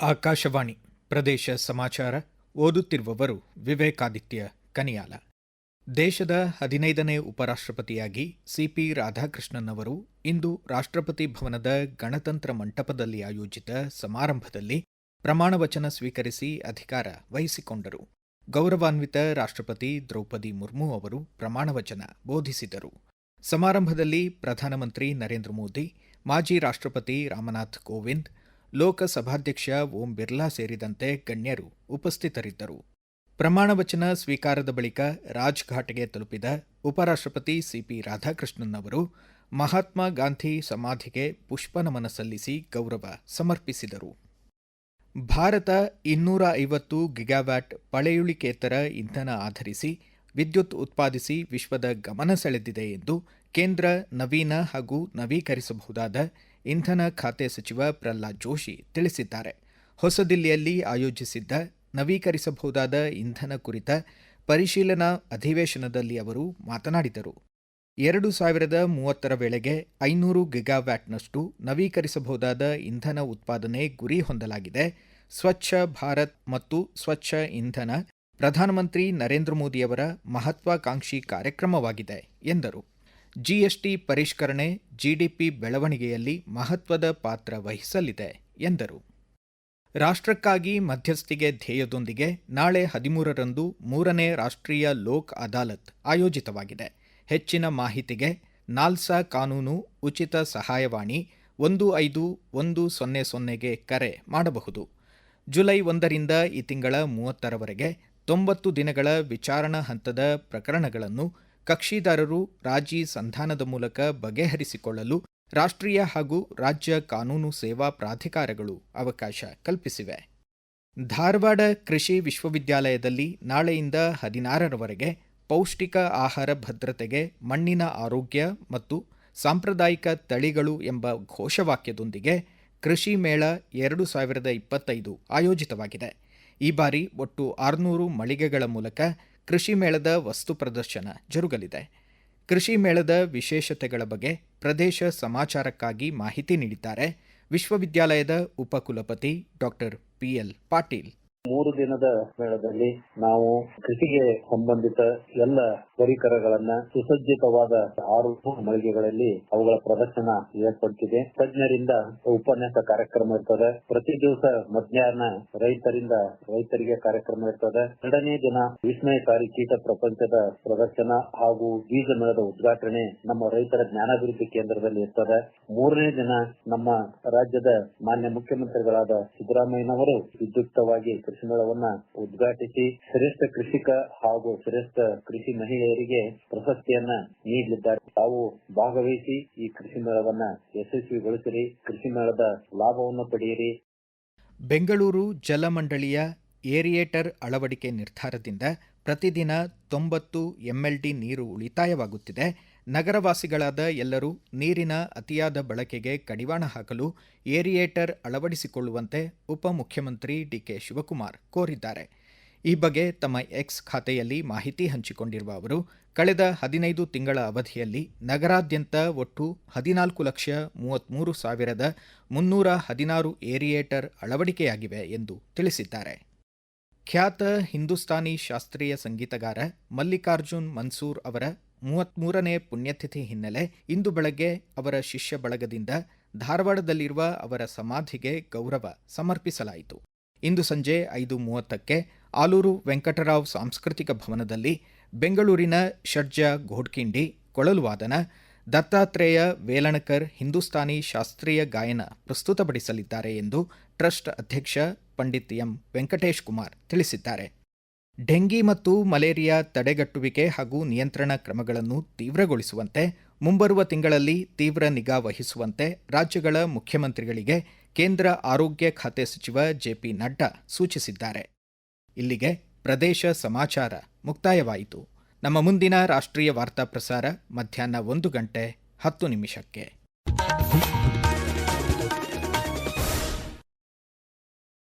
ಆಕಾಶವಾಣಿ ಪ್ರದೇಶ ಸಮಾಚಾರ ಓದುತ್ತಿರುವವರು ವಿವೇಕಾದಿತ್ಯ ಕನಿಯಾಲ. ದೇಶದ ಹದಿನೈದನೇ ಉಪರಾಷ್ಟ್ರಪತಿಯಾಗಿ ಸಿಪಿ ರಾಧಾಕೃಷ್ಣನ್ ಅವರು ಇಂದು ರಾಷ್ಟ್ರಪತಿ ಭವನದ ಗಣತಂತ್ರ ಮಂಟಪದಲ್ಲಿ ಆಯೋಜಿತ ಸಮಾರಂಭದಲ್ಲಿ ಪ್ರಮಾಣವಚನ ಸ್ವೀಕರಿಸಿ ಅಧಿಕಾರ ವಹಿಸಿಕೊಂಡರು. ಗೌರವಾನ್ವಿತ ರಾಷ್ಟ್ರಪತಿ ದ್ರೌಪದಿ ಮುರ್ಮು ಅವರು ಪ್ರಮಾಣವಚನ ಬೋಧಿಸಿದರು. ಸಮಾರಂಭದಲ್ಲಿ ಪ್ರಧಾನಮಂತ್ರಿ ನರೇಂದ್ರ ಮೋದಿ, ಮಾಜಿ ರಾಷ್ಟ್ರಪತಿ ರಾಮನಾಥ್ ಕೋವಿಂದ್, ಲೋಕಸಭಾಧ್ಯಕ್ಷ ಓಂ ಬಿರ್ಲಾ ಸೇರಿದಂತೆ ಗಣ್ಯರು ಉಪಸ್ಥಿತರಿದ್ದರು. ಪ್ರಮಾಣವಚನ ಸ್ವೀಕಾರದ ಬಳಿಕ ರಾಜ್ಘಾಟ್ಗೆ ತಲುಪಿದ ಉಪರಾಷ್ಟ್ರಪತಿ ಸಿಪಿ ರಾಧಾಕೃಷ್ಣನ್ ಅವರು ಮಹಾತ್ಮ ಗಾಂಧಿ ಸಮಾಧಿಗೆ ಪುಷ್ಪನಮನ ಸಲ್ಲಿಸಿ ಗೌರವ ಸಮರ್ಪಿಸಿದರು. ಭಾರತ ಇನ್ನೂರ ಐವತ್ತು ಗಿಗಾವ್ಯಾಟ್ ಪಳೆಯುಳಿಕೇತರ ಇಂಧನ ಆಧರಿಸಿ ವಿದ್ಯುತ್ ಉತ್ಪಾದಿಸಿ ವಿಶ್ವದ ಗಮನ ಸೆಳೆದಿದೆ ಎಂದು ಕೇಂದ್ರ ನವೀನ ಹಾಗೂ ನವೀಕರಿಸಬಹುದಾದ ಇಂಧನ ಖಾತೆ ಸಚಿವ ಪ್ರಹ್ಲಾದ್ ಜೋಶಿ ತಿಳಿಸಿದ್ದಾರೆ. ಹೊಸದಿಲ್ಲಿಯಲ್ಲಿ ಆಯೋಜಿಸಿದ್ದ ನವೀಕರಿಸಬಹುದಾದ ಇಂಧನ ಕುರಿತ ಪರಿಶೀಲನಾ ಅಧಿವೇಶನದಲ್ಲಿ ಅವರು ಮಾತನಾಡಿದರು. ಎರಡು ಸಾವಿರದ ಮೂವತ್ತರ ವೇಳೆಗೆ ಐನೂರು ಗಿಗಾವ್ಯಾಟ್ನಷ್ಟು ನವೀಕರಿಸಬಹುದಾದ ಇಂಧನ ಉತ್ಪಾದನೆ ಗುರಿ ಹೊಂದಲಾಗಿದೆ. ಸ್ವಚ್ಛ ಭಾರತ್ ಮತ್ತು ಸ್ವಚ್ಛ ಇಂಧನ ಪ್ರಧಾನಮಂತ್ರಿ ನರೇಂದ್ರ ಮೋದಿಯವರ ಮಹತ್ವಾಕಾಂಕ್ಷಿ ಕಾರ್ಯಕ್ರಮವಾಗಿದೆ ಎಂದರು. ಜಿಎಸ್ಟಿ ಪರಿಷ್ಕರಣೆ ಜಿಡಿಪಿ ಬೆಳವಣಿಗೆಯಲ್ಲಿ ಮಹತ್ವದ ಪಾತ್ರ ವಹಿಸಲಿದೆ ಎಂದರು. ರಾಷ್ಟ್ರಕ್ಕಾಗಿ ಮಧ್ಯಸ್ಥಿಗೆ ಧ್ಯೇಯದೊಂದಿಗೆ ನಾಳೆ ಹದಿಮೂರರಂದು ಮೂರನೇ ರಾಷ್ಟ್ರೀಯ ಲೋಕ್ ಅದಾಲತ್ ಆಯೋಜಿತವಾಗಿದೆ. ಹೆಚ್ಚಿನ ಮಾಹಿತಿಗೆ ನಾಲ್ಸಾ ಕಾನೂನು ಉಚಿತ ಸಹಾಯವಾಣಿ ಒಂದು ಐದು ಒಂದು ಸೊನ್ನೆ ಸೊನ್ನೆಗೆ ಕರೆ ಮಾಡಬಹುದು. ಜುಲೈ ಒಂದರಿಂದ ಈ ತಿಂಗಳ ಮೂವತ್ತರವರೆಗೆ ತೊಂಬತ್ತು ದಿನಗಳ ವಿಚಾರಣಾ ಹಂತದ ಪ್ರಕರಣಗಳನ್ನು ಕಕ್ಷಿದಾರರು ರಾಜಿ ಸಂಧಾನದ ಮೂಲಕ ಬಗೆಹರಿಸಿಕೊಳ್ಳಲು ರಾಷ್ಟ್ರೀಯ ಹಾಗೂ ರಾಜ್ಯ ಕಾನೂನು ಸೇವಾ ಪ್ರಾಧಿಕಾರಗಳು ಅವಕಾಶ ಕಲ್ಪಿಸಿವೆ. ಧಾರವಾಡ ಕೃಷಿ ವಿಶ್ವವಿದ್ಯಾಲಯದಲ್ಲಿ ನಾಳೆಯಿಂದ ಹದಿನಾರರವರೆಗೆ ಪೌಷ್ಟಿಕ ಆಹಾರ ಭದ್ರತೆಗೆ ಮಣ್ಣಿನ ಆರೋಗ್ಯ ಮತ್ತು ಸಾಂಪ್ರದಾಯಿಕ ತಳಿಗಳು ಎಂಬ ಘೋಷವಾಕ್ಯದೊಂದಿಗೆ ಕೃಷಿ ಮೇಳ ಎರಡು ಸಾವಿರದ ಇಪ್ಪತ್ತೈದು ಆಯೋಜಿತವಾಗಿದೆ. ಈ ಬಾರಿ ಒಟ್ಟು ಆರುನೂರು ಮಳಿಗೆಗಳ ಮೂಲಕ ಕೃಷಿ ಮೇಳದ ವಸ್ತು ಪ್ರದರ್ಶನ ಜರುಗಲಿದೆ. ಕೃಷಿ ಮೇಳದ ವಿಶೇಷತೆಗಳ ಬಗ್ಗೆ ಪ್ರದೇಶ ಸಮಾಚಾರಕ್ಕಾಗಿ ಮಾಹಿತಿ ನೀಡಿದ್ದಾರೆ ವಿಶ್ವವಿದ್ಯಾಲಯದ ಉಪಕುಲಪತಿ ಡಾಕ್ಟರ್ ಪಿಎಲ್ ಪಾಟೀಲ್. ಮೂರು ದಿನದ ಮೇಳದಲ್ಲಿ ನಾವು ಕೃಷಿಗೆ ಸಂಬಂಧಿತ ಎಲ್ಲ ಪರಿಕರಗಳನ್ನ ಸುಸಜ್ಜಿತವಾದ ಆರು ಮಳಿಗೆಗಳಲ್ಲಿ ಅವುಗಳ ಪ್ರದರ್ಶನ ಏರ್ಪಡಿಸಿದೆ. ತಜ್ಞರಿಂದ ಉಪನ್ಯಾಸ ಕಾರ್ಯಕ್ರಮ ಇರ್ತದೆ. ಪ್ರತಿ ದಿವಸ ಮಧ್ಯಾಹ್ನ ರೈತರಿಂದ ರೈತರಿಗೆ ಕಾರ್ಯಕ್ರಮ ಇರ್ತದೆ. ಎರಡನೇ ದಿನ ವಿಸ್ಮಯಕಾರಿ ಕೀಟ ಪ್ರಪಂಚದ ಪ್ರದರ್ಶನ ಹಾಗೂ ಬೀಜ ಮೇಳದ ಉದ್ಘಾಟನೆ ನಮ್ಮ ರೈತರ ಜ್ಞಾನಾಭಿವೃದ್ಧಿ ಕೇಂದ್ರದಲ್ಲಿ ಇರ್ತದೆ. ಮೂರನೇ ದಿನ ನಮ್ಮ ರಾಜ್ಯದ ಮಾನ್ಯ ಮುಖ್ಯಮಂತ್ರಿಗಳಾದ ಸಿದ್ದರಾಮಯ್ಯನವರು ವಿದ್ಯುಕ್ತವಾಗಿ ಮೇಳವನ್ನ ಉದ್ಘಾಟಿಸಿ ಶ್ರೇಷ್ಠ ಕೃಷಿಕ ಹಾಗೂ ಶ್ರೇಷ್ಠ ಕೃಷಿ ಮಹಿಳೆಯರಿಗೆ ಪ್ರಶಸ್ತಿಯನ್ನ ನೀಡಲಿದ್ದಾರೆ. ತಾವು ಭಾಗವಹಿಸಿ ಈ ಕೃಷಿ ಮೇಳವನ್ನ ಯಶಸ್ವಿಗೊಳಿಸಿರಿ. ಕೃಷಿ ಮೇಳದ ಲಾಭವನ್ನು ಪಡೆಯಿರಿ. ಬೆಂಗಳೂರು ಜಲಮಂಡಳಿಯ ಏರಿಯೇಟರ್ ಅಳವಡಿಕೆ ನಿರ್ಧಾರದಿಂದ ಪ್ರತಿದಿನ ತೊಂಬತ್ತು ಎಂಎಲ್ಡಿ ನೀರು ಉಳಿತಾಯವಾಗುತ್ತಿದೆ. ನಗರವಾಸಿಗಳಾದ ಎಲ್ಲರೂ ನೀರಿನ ಅತಿಯಾದ ಬಳಕೆಗೆ ಕಡಿವಾಣ ಹಾಕಲು ಏರಿಯೇಟರ್ ಅಳವಡಿಸಿಕೊಳ್ಳುವಂತೆ ಉಪಮುಖ್ಯಮಂತ್ರಿ ಡಿಕೆ ಶಿವಕುಮಾರ್ ಕೋರಿದ್ದಾರೆ. ಈ ಬಗ್ಗೆ ತಮ್ಮ ಎಕ್ಸ್ ಖಾತೆಯಲ್ಲಿ ಮಾಹಿತಿ ಹಂಚಿಕೊಂಡಿರುವ ಅವರು, ಕಳೆದ ಹದಿನೈದು ತಿಂಗಳ ಅವಧಿಯಲ್ಲಿ ನಗರಾದ್ಯಂತ ಒಟ್ಟು ಹದಿನಾಲ್ಕು ಲಕ್ಷ ಮೂವತ್ಮೂರು ಸಾವಿರದ ಮುನ್ನೂರ ಹದಿನಾರು ಏರಿಯೇಟರ್ ಅಳವಡಿಕೆಯಾಗಿವೆ ಎಂದು ತಿಳಿಸಿದ್ದಾರೆ. ಖ್ಯಾತ ಹಿಂದೂಸ್ತಾನಿ ಶಾಸ್ತ್ರೀಯ ಸಂಗೀತಗಾರ ಮಲ್ಲಿಕಾರ್ಜುನ್ ಮನ್ಸೂರ್ ಅವರ ಮೂವತ್ಮೂರನೇ ಪುಣ್ಯತಿಥಿ ಹಿನ್ನೆಲೆ ಇಂದು ಬೆಳಗ್ಗೆ ಅವರ ಶಿಷ್ಯ ಬಳಗದಿಂದ ಧಾರವಾಡದಲ್ಲಿರುವ ಅವರ ಸಮಾಧಿಗೆ ಗೌರವ ಸಮರ್ಪಿಸಲಾಯಿತು. ಇಂದು ಸಂಜೆ ಐದು ಮೂವತ್ತಕ್ಕೆ ಆಲೂರು ವೆಂಕಟರಾವ್ ಸಾಂಸ್ಕೃತಿಕ ಭವನದಲ್ಲಿ ಬೆಂಗಳೂರಿನ ಷಡ್ಜ ಘೋಡ್ಕಿಂಡಿ, ಕೊಳಲುವಾದನ, ದತ್ತಾತ್ರೇಯ ವೇಲಣಕರ್ ಹಿಂದೂಸ್ತಾನಿ ಶಾಸ್ತ್ರೀಯ ಗಾಯನ ಪ್ರಸ್ತುತಪಡಿಸಲಿದ್ದಾರೆ ಎಂದು ಟ್ರಸ್ಟ್ ಅಧ್ಯಕ್ಷ ಪಂಡಿತ್ ಎಂ ವೆಂಕಟೇಶ್ ಕುಮಾರ್ ತಿಳಿಸಿದ್ದಾರೆ. ಡೆಂಗಿ ಮತ್ತು ಮಲೇರಿಯಾ ತಡೆಗಟ್ಟುವಿಕೆ ಹಾಗೂ ನಿಯಂತ್ರಣ ಕ್ರಮಗಳನ್ನು ತೀವ್ರಗೊಳಿಸುವಂತೆ, ಮುಂಬರುವ ತಿಂಗಳಲ್ಲಿ ತೀವ್ರ ನಿಗಾ ವಹಿಸುವಂತೆ ರಾಜ್ಯಗಳ ಮುಖ್ಯಮಂತ್ರಿಗಳಿಗೆ ಕೇಂದ್ರ ಆರೋಗ್ಯ ಖಾತೆ ಸಚಿವ ಜೆಪಿ ನಡ್ಡಾ ಸೂಚಿಸಿದ್ದಾರೆ. ಇಲ್ಲಿಗೆ ಪ್ರದೇಶ ಸಮಾಚಾರ ಮುಕ್ತಾಯವಾಯಿತು. ನಮ್ಮ ಮುಂದಿನ ರಾಷ್ಟ್ರೀಯ ವಾರ್ತಾ ಪ್ರಸಾರ ಮಧ್ಯಾಹ್ನ ಒಂದು ಗಂಟೆ ಹತ್ತು ನಿಮಿಷಕ್ಕೆ.